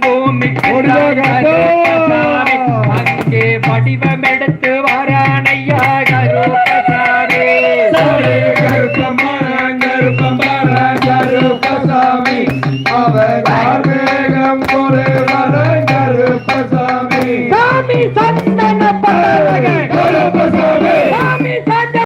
பூமிக்கு அங்கே வடிவம் எடுத்து வாரானையா கருப்பசாமி கருப்பமான கருப்பம் அவர் மேகம் ஒரு வர கருப்பசாமி சாமி. சந்தன